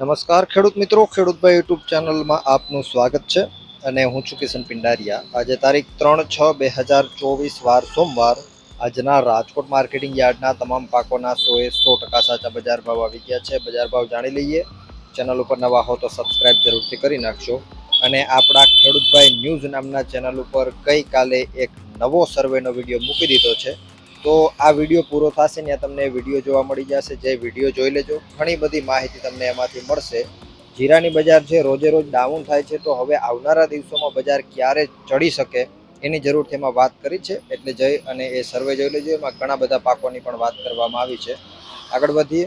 નમસ્કાર ખેડૂત મિત્રો ખેડૂતભાઈ યુટ્યુબ ચેનલમાં આપનું સ્વાગત છે અને હું છું કિશન પિંડારિયા. આજે તારીખ ત્રણ છ બે હજાર ચોવીસ વાર સોમવાર આજના રાજકોટ માર્કેટિંગ યાર્ડના તમામ પાકોના સો એ સો ટકા સાચા બજાર ભાવ આવી ગયા છે. બજાર ભાવ જાણી લઈએ. ચેનલ ઉપર નવા હો તો સબસ્ક્રાઈબ જરૂરથી કરી નાખશો અને આપણા ખેડૂતભાઈ ન્યૂઝ નામના ચેનલ ઉપર ગઈકાલે એક નવો સર્વેનો વીડિયો મૂકી દીધો છે. તો આ વીડિયો પૂરો થશે ને તમને વીડિયો જોવા મળી જશે, જે વીડિયો જોઈ લેજો. ઘણી બધી માહિતી તમને એમાંથી મળશે. જીરાની બજાર છે રોજે રોજ ડાઉન થાય છે, તો હવે આવનારા દિવસોમાં બજાર ક્યારે ચડી શકે, એની જરૂરથી એમાં વાત કરી છે. એટલે જઈ અને એ સર્વે જોઈ લેજો. એમાં ઘણા બધા પાકોની પણ વાત કરવામાં આવી છે. આગળ વધીએ.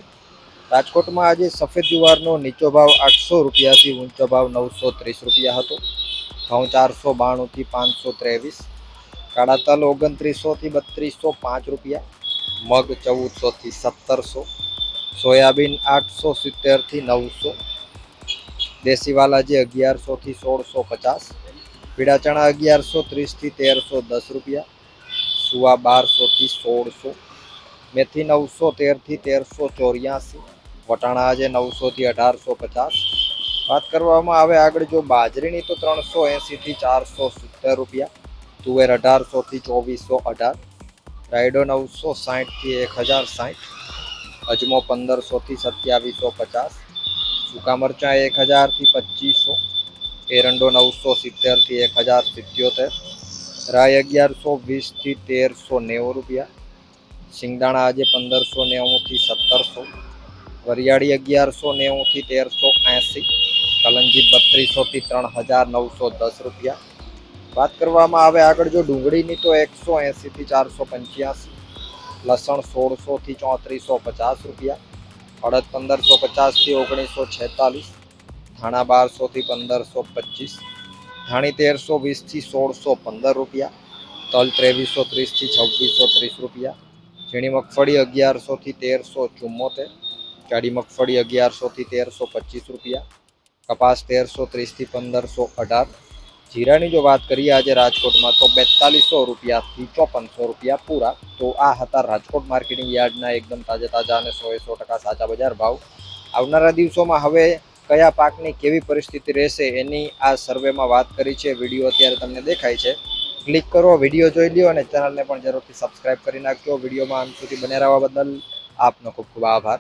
રાજકોટમાં આજે સફેદ જુવારનો નીચો ભાવ આઠસો રૂપિયાથી ઊંચો ભાવ નવસો ત્રીસ રૂપિયા હતો. ઘઉં ચારસો બાણુંથી પાંચસો ત્રેવીસ. કાળા તલ ઓગણત્રીસોથી બત્રીસો પાંચ રૂપિયા, મગ ચૌદસોથી સત્તરસો, સોયાબીન આઠસો સિત્તેરથી નવસો દેશી વાલાજી અગિયારસોથી સોળસો પચાસ, પીળા ચણા અગિયારસો ત્રીસથી તેરસો દસ રૂપિયા, સુવા બારસોથી સોળસો, મેથી નવસો તેરથી તેરસો ચોર્યાસી, વટાણા આજે નવસોથી અઢારસો પચાસ. વાત કરવામાં આવે આગળ જો બાજરીની તો ત્રણસો એંસીથી ચારસો સિત્તેર રૂપિયા તુવેર અઢારસોથી ચોવીસો અઢાર રાયડો નવસો સાહીઠથી એક હજાર સાહીઠ અજમો પંદરસોથી સત્યાવીસો પચાસ સૂકા મરચાં એક હજારથી પચીસો એરંડો નવસો સિત્તેરથી એક હજાર સિત્યોતેર રાય અગિયારસો વીસથી તેરસો નેવું રૂપિયા શિંગદાણા આજે પંદરસો નેવુંથી સત્તરસો વરિયાળી અગિયારસો નેવુંથી તેરસો એંસી કલંજી બત્રીસોથી ત્રણ હજાર નવસો દસ રૂપિયા વાત કરવામાં આવે આગળ જો ડુંગળીની તો એકસો એંસીથી ચારસો પંચ્યાસી, લસણ સોળસોથી ચોત્રીસો પચાસ રૂપિયા, અડદ પંદરસો પચાસથી ઓગણીસો છેતાલીસ, ધાણા બારસોથી પંદરસો પચીસ, ધાણી તેરસો વીસથી સોળસો પંદર રૂપિયા, તલ ત્રેવીસો ત્રીસથી છવ્વીસો ત્રીસ રૂપિયા, ઝીણી મગફળી અગિયારસોથી તેરસો ચુમ્મોતેર જાડી મગફળી અગિયારસોથી તેરસો પચીસ રૂપિયા, કપાસ તેરસો ત્રીસથી પંદરસો અઢાર જીરાની જો વાત કરીએ આજે રાજકોટમાં તો બેતાલીસો રૂપિયાથી ચોપનસો રૂપિયા પૂરા. તો આ હતા રાજકોટ માર્કેટિંગ યાર્ડના એકદમ તાજા તાજા અને સો એ સો ટકા સાચા બજાર ભાવ. આવનારા દિવસોમાં હવે કયા પાકની કેવી પરિસ્થિતિ રહેશે એની આ સર્વેમાં વાત કરી છે. વીડિયો અત્યારે તમને દેખાય છે. ક્લિક કરો, વીડિયો જોઈ લ્યો અને ચેનલને પણ જરૂરથી સબસ્ક્રાઇબ કરી નાખજો. વિડીયોમાં અંત સુધી બને રહેવા બદલ આપનો ખૂબ ખૂબ આભાર.